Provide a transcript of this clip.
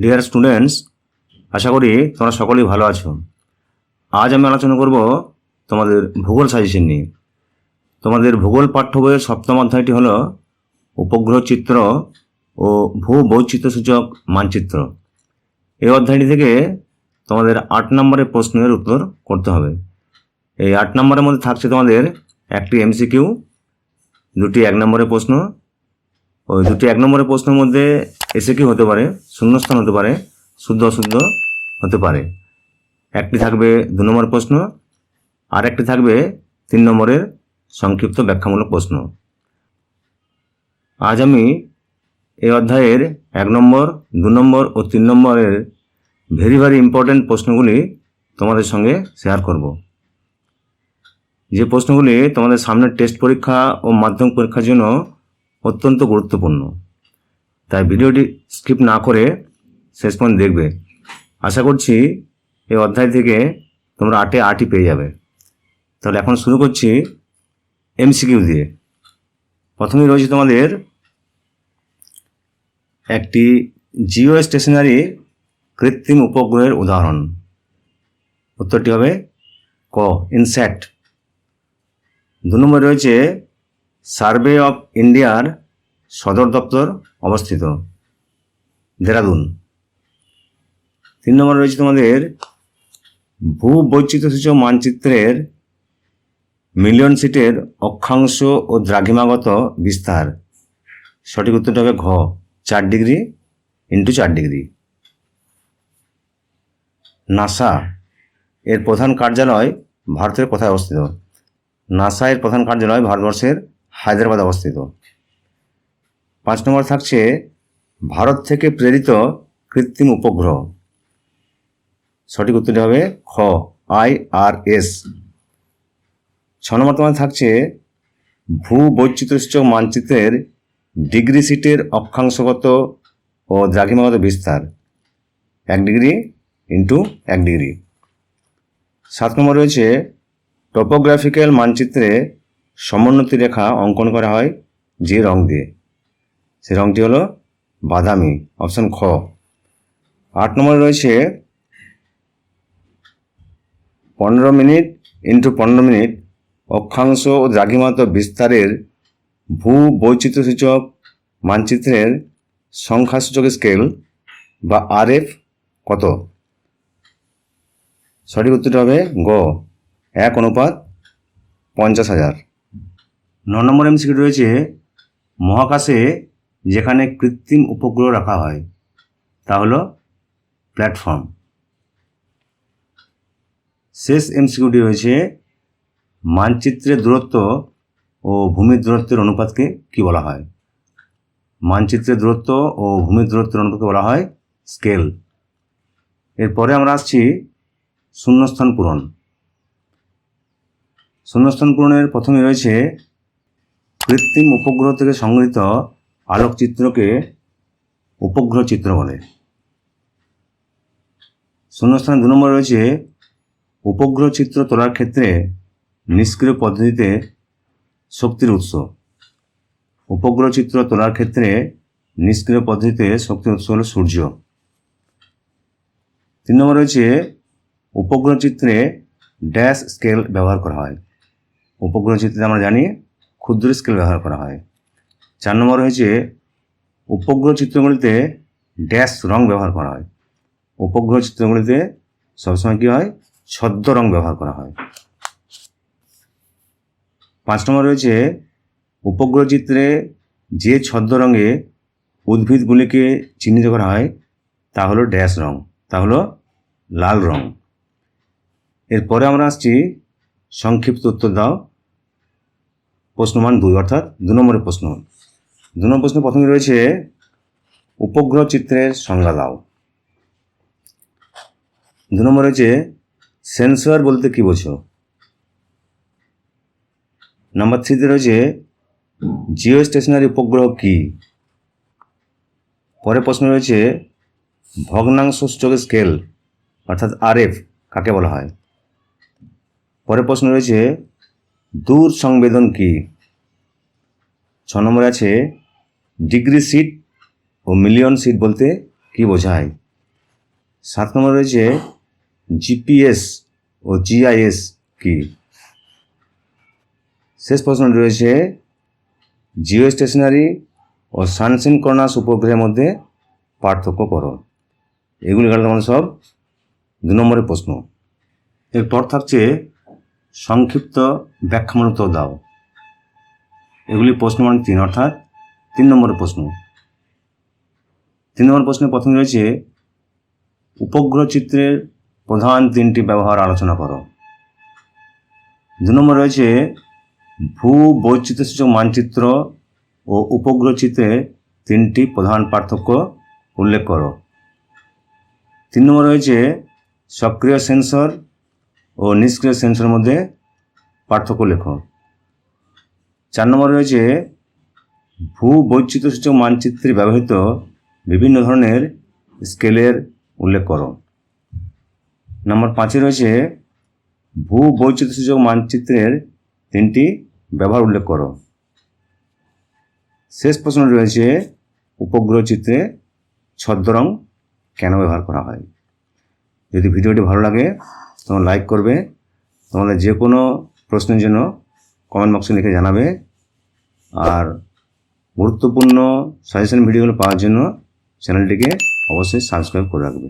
Dear students আশা করি তোমরা সকলেই ভালো আছো। আজ আমি আলোচনা করব তোমাদের ভূগোল সাজেশন নিয়ে। তোমাদের ভূগোল পাঠ্য বইয়ের সপ্তম অধ্যায়টি হলো উপগ্রহ চিত্র ও ভূ বৈচিত্র্যসূচক মানচিত্র। এই অধ্যায়টি থেকে তোমাদের আট নম্বরের প্রশ্নের উত্তর করতে হবে। এই আট নম্বরের মধ্যে থাকছে তোমাদের একটি এমসিকিউ দুটি এক নম্বরের প্রশ্ন। ওই দুটি এক নম্বরের প্রশ্নের মধ্যে এসে কি হতে পারে? শূন্যস্থান হতে পারে, শুদ্ধ অশুদ্ধ হতে পারে। একটি থাকবে দু নম্বর প্রশ্ন আর একটি থাকবে তিন নম্বরের সংক্ষিপ্ত ব্যাখ্যামূলক প্রশ্ন। আজ আমি এই অধ্যায়ের এক নম্বর, দু নম্বর ও তিন নম্বরের ভেরি ভেরি ইম্পর্ট্যান্ট প্রশ্নগুলি তোমাদের সঙ্গে শেয়ার করব। যে প্রশ্নগুলি তোমাদের সামনের টেস্ট পরীক্ষা ও মাধ্যমিক পরীক্ষার জন্য অত্যন্ত গুরুত্বপূর্ণ। তাই ভিডিওটি স্কিপ না করে শেষ পর্যন্ত দেখবে। আশা করছি এই অধ্যায় থেকে তোমরা আটে আটই পেয়ে যাবে। তাহলে এখন শুরু করছি এমসিকিউ দিয়ে। প্রথমেই রয়েছে তোমাদের একটি জিও স্টেশনারি কৃত্রিম উপগ্রহের উদাহরণ। উত্তরটি হবে ক ইনস্যাক্ট দু নম্বরে রয়েছে সার্ভে অফ ইন্ডিয়ার সদর দপ্তর। অবস্থিত। দেরাদুন। তিন নম্বরে রয়েছে তোমাদের ভূ বৈচিত্র্যসূচক মানচিত্রের মিলিয়ন সিটের অক্ষাংশ ও দ্রাঘিমাগত বিস্তার। সঠিক উত্তরটা হবে ঘ, চার ডিগ্রি ইন্টু চার ডিগ্রি। নাসা এর প্রধান কার্যালয় ভারতের কোথায় অবস্থিত? নাসা এর প্রধান কার্যালয় ভারতবর্ষের হায়দ্রাবাদ অবস্থিত। পাঁচ নম্বর থাকছে, ভারত থেকে প্রেরিত কৃত্রিম উপগ্রহ। সঠিক উত্তরটি হবে খ, আই আর এস। ছ নম্বর তোমার থাকছে ভূ বৈচিত্র্য মানচিত্রের ডিগ্রি সিটের অক্ষাংশগত ও দ্রাঘিমাগত বিস্তার। এক ডিগ্রি ইন্টু এক ডিগ্রি। সাত নম্বর রয়েছে, টপোগ্রাফিক্যাল মানচিত্রে সমোন্নতি রেখা অঙ্কন করা হয় যে রং দিয়ে। সে রংটি হলো বাদামি অপশন খ। আট নম্বরে রয়েছে পনেরো মিনিট ইন্টু পনেরো মিনিট, অক্ষাংশ ও দ্রাঘিমাত বিস্তারের ভূ বৈচিত্র্যসূচক মানচিত্রের সংখ্যাসূচক স্কেল বা আরএফ কত? সঠিক উত্তরটা হবে গ। এক অনুপাত পঞ্চাশ হাজার। ন নম্বর এমসিকিউ রয়েছে মহাকাশে যেখানে কৃত্রিম উপগ্রহ রাখা হয়, তা হলো প্ল্যাটফর্ম। শেষ এমসিকিউটি রয়েছে, মানচিত্রের দূরত্ব ও ভূমির দূরত্বের অনুপাতকে কি বলা হয়? মানচিত্রের দূরত্ব ও ভূমির দূরত্বের অনুপাতকে বলা হয় স্কেল। এরপরে আমরা আসছি শূন্যস্থান পূরণ। শূন্যস্থান পূরণের প্রথমে রয়েছে কৃত্রিম উপগ্রহ থেকে সংগৃহীত আলোকচিত্রকে উপগ্রহ চিত্র বলে। শূন্যস্থানে দু নম্বর রয়েছে উপগ্রহ চিত্র তোলার ক্ষেত্রে নিষ্ক্রিয় পদ্ধতিতে শক্তির উৎস। উপগ্রহ চিত্র তোলার ক্ষেত্রে নিষ্ক্রিয় পদ্ধতিতে শক্তির উৎস হল সূর্য। তিন নম্বর রয়েছে উপগ্রহ চিত্রে ড্যাশ স্কেল ব্যবহার করা হয়। উপগ্রহ চিত্রে আমরা জানি, ক্ষুদ্র স্কেল ব্যবহার করা হয়। চার নম্বর হয়েছে, উপগ্রহ চিত্রগুলিতে ড্যাশ রং ব্যবহার করা হয়। উপগ্রহ চিত্রগুলিতে সবসময় কী হয়? ছদ্ম রং ব্যবহার করা হয়। পাঁচ নম্বর রয়েছে উপগ্রহ চিত্রে যে ছদ্ম রঙে উদ্ভিদগুলিকে চিহ্নিত করা হয়, তা হলো ড্যাশ রং, তা হলো লাল রং। এরপরে আমরা আসছি, সংক্ষিপ্ত উত্তর দাও। প্রশ্নমান দুই, অর্থাৎ দু নম্বরের প্রশ্ন। দু নম্বর প্রশ্ন প্রথমে রয়েছে, উপগ্রহ চিত্রের সংজ্ঞা দাও। দু নম্বর রয়েছে, সেন্সর বলতে কি বোঝো? নাম্বার থ্রিতে রয়েছে জিও স্টেশনারি উপগ্রহ কি? পরের প্রশ্ন রয়েছে, ভগ্নাংশ সূচক স্কেল, অর্থাৎ আরএফ, কাকে বলা হয়? পরের প্রশ্ন রয়েছে দূর সংবেদন কি? ছ নম্বরে আছে ডিগ্রি সিট ও মিলিয়ন সিট বলতে কি বোঝায়? সাত নম্বর রয়েছে জিপিএস ও জিআইএস কি? শেষ প্রশ্ন রয়েছে, জিও স্টেশনারি ও সানসিনক্রনাস উপগ্রহের মধ্যে পার্থক্য করো। এগুলি গেল তোমাদের সব দু নম্বরের প্রশ্ন। এরপর থাকছে সংক্ষিপ্ত ব্যাখ্যামূলক দাও। এগুলি প্রশ্ন মানে তিন, অর্থাৎ তিন নম্বরের প্রশ্ন। তিন নম্বর প্রশ্নে প্রথমে রয়েছে, উপগ্রহ চিত্রের প্রধান তিনটি ব্যবহার আলোচনা করো। দু নম্বর রয়েছে ভূ বৈচিত্র্যসূচক মানচিত্র ও উপগ্রহ চিত্রে তিনটি প্রধান পার্থক্য উল্লেখ করো। তিন নম্বর রয়েছে, সক্রিয় সেন্সর ও নিষ্ক্রিয় সেন্সরের মধ্যে পার্থক্য লেখো। চার নম্বর রয়েছে ভূ বৈচিত্র্যসূচক মানচিত্রে ব্যবহৃত বিভিন্ন ধরনের স্কেলের উল্লেখ করো। নম্বর পাঁচে রয়েছে ভূ বৈচিত্র্যসূচক মানচিত্রের তিনটি ব্যবহার উল্লেখ করো। শেষ প্রশ্ন রয়েছে, উপগ্রহ চিত্রে ছদ্মরং কেন ব্যবহার করা হয়? যদি ভিডিওটি ভালো লাগে, তোমরা লাইক করবে, তোমাদের যে কোনো প্রশ্নের জন্য কমেন্ট বক্সে লিখে জানাবে, আর গুরুত্বপূর্ণ সাজেশন ভিডিওগুলো পাওয়ার জন্য চ্যানেলটিকে অবশ্যই সাবস্ক্রাইব করে রাখবে।